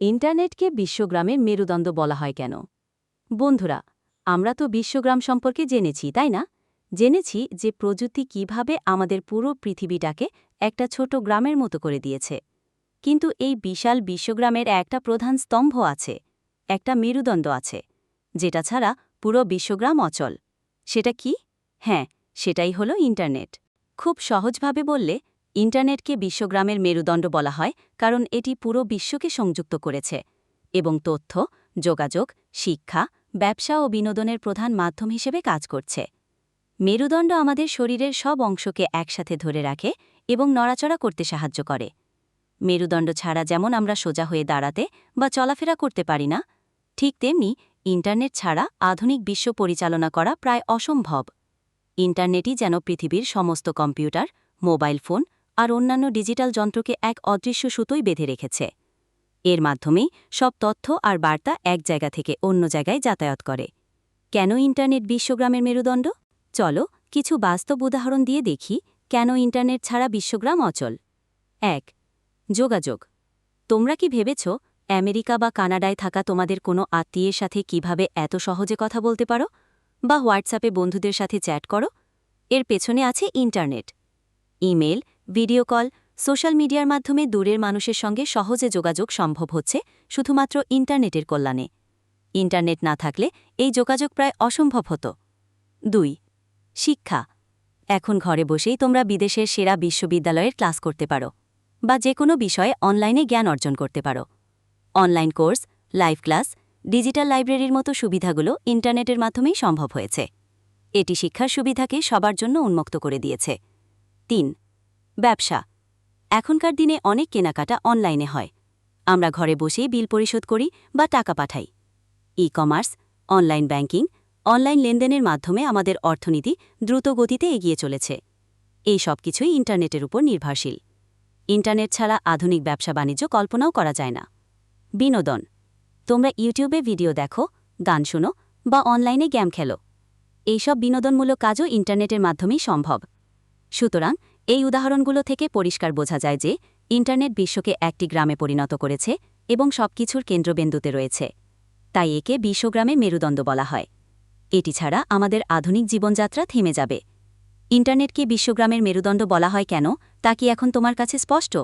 ইন্টারনেটকে বিশ্বগ্রামের মেরুদণ্ড বলা হয় কেন? বন্ধুরা, আমরা তো বিশ্বগ্রাম সম্পর্কে জেনেছি, তাই না? জেনেছি যে প্রযুক্তি কীভাবে আমাদের পুরো পৃথিবীটাকে একটা ছোট গ্রামের মতো করে দিয়েছে। কিন্তু এই বিশাল বিশ্বগ্রামের একটা প্রধান স্তম্ভ আছে, একটা মেরুদণ্ড আছে, যেটা ছাড়া পুরো বিশ্বগ্রাম অচল। সেটা কি? হ্যাঁ সেটাই হলো ইন্টারনেট। খুব সহজভাবে বললে ইন্টারনেটকে বিশ্বগ্রামের মেরুদণ্ড বলা হয় কারণ এটি পুরো বিশ্বকে সংযুক্ত করেছে এবং তথ্য, যোগাযোগ, শিক্ষা, ব্যবসা ও বিনোদনের প্রধান মাধ্যম হিসেবে কাজ করছে। মেরুদণ্ড আমাদের শরীরের সব অংশকে একসাথে ধরে রাখে এবং নড়াচড়া করতে সাহায্য করে। মেরুদণ্ড ছাড়া যেমন আমরা সোজা হয়ে দাঁড়াতে বা চলাফেরা করতে পারি না, ঠিক তেমনি ইন্টারনেট ছাড়া আধুনিক বিশ্ব পরিচালনা করা প্রায় অসম্ভব। ইন্টারনেটই যেন পৃথিবীর সমস্ত কম্পিউটার, মোবাইল ফোন আর অন্যান্য ডিজিটাল যন্ত্রকে এক অদৃশ্য সুতোই বেঁধে রেখেছে। এর মাধ্যমেই সব তথ্য আর বার্তা এক জায়গা থেকে অন্য জায়গায় যাতায়াত করে। কেন ইন্টারনেট বিশ্বগ্রামের মেরুদণ্ড? চলো কিছু বাস্তব উদাহরণ দিয়ে দেখি, কেন ইন্টারনেট ছাড়া বিশ্বগ্রাম অচল। এক, যোগাযোগ। তোমরা কি ভেবেছ, আমেরিকা বা কানাডায় থাকা তোমাদের কোনো আত্মীয়ের সাথে কীভাবে এত সহজে কথা বলতে পারো? বা হোয়াটসঅ্যাপে বন্ধুদের সাথে চ্যাট করো? এর পেছনে আছে internet. Email video call, social মিডিয়ার মাধ্যমে দূরের মানুষের সঙ্গে সহজে যোগাযোগ সম্ভব হচ্ছে শুধুমাত্র ইন্টারনেটের কল্যাণে। ইন্টারনেট না থাকলে এই যোগাযোগ প্রায় অসম্ভব হতো। দুই, শিক্ষা। এখন ঘরে বসেই তোমরা বিদেশের সেরা বিশ্ববিদ্যালয়ের ক্লাস করতে পারো বা যে কোনো বিষয়ে অনলাইনে জ্ঞান অর্জন করতে পারো। Online course, live class, digital লাইব্রেরির মতো সুবিধাগুলো ইন্টারনেটের মাধ্যমেই সম্ভব হয়েছে। এটি শিক্ষার সুবিধাকে সবার জন্য উন্মুক্ত করে দিয়েছে। তিন ব্যবসা। এখনকার দিনে অনেক কেনাকাটা অনলাইনে হয়। আমরা ঘরে বসেই বিল পরিশোধ করি বা টাকা পাঠাই। E commerce online banking, online লেনদেনের মাধ্যমে আমাদের অর্থনীতি দ্রুত গতিতে এগিয়ে চলেছে। এই সব কিছুই ইন্টারনেটের উপর নির্ভরশীল। ইন্টারনেট ছাড়া আধুনিক ব্যবসা বাণিজ্য কল্পনাও করা যায় না। বিনোদন। তোমরা ইউটিউবে ভিডিও দেখো, গান শোনো বা অনলাইনে গেম খেলো। এইসব বিনোদনমূলক কাজও ইন্টারনেটের মাধ্যমেই সম্ভব। সুতরাং এই উদাহরণগুলো থেকে পরিষ্কার বোঝা যায় যে ইন্টারনেট বিশ্বকে একটি গ্রামে পরিণত করেছে এবং সবকিছুর কেন্দ্রবিন্দুতে রয়েছে। তাই একে বিশ্বগ্রামে মেরুদণ্ড বলা হয়। এটি ছাড়া আমাদের আধুনিক জীবনযাত্রা থেমে যাবে। ইন্টারনেটকে বিশ্বগ্রামের মেরুদণ্ড বলা হয় কেন, তা কি এখন তোমার কাছে স্পষ্ট?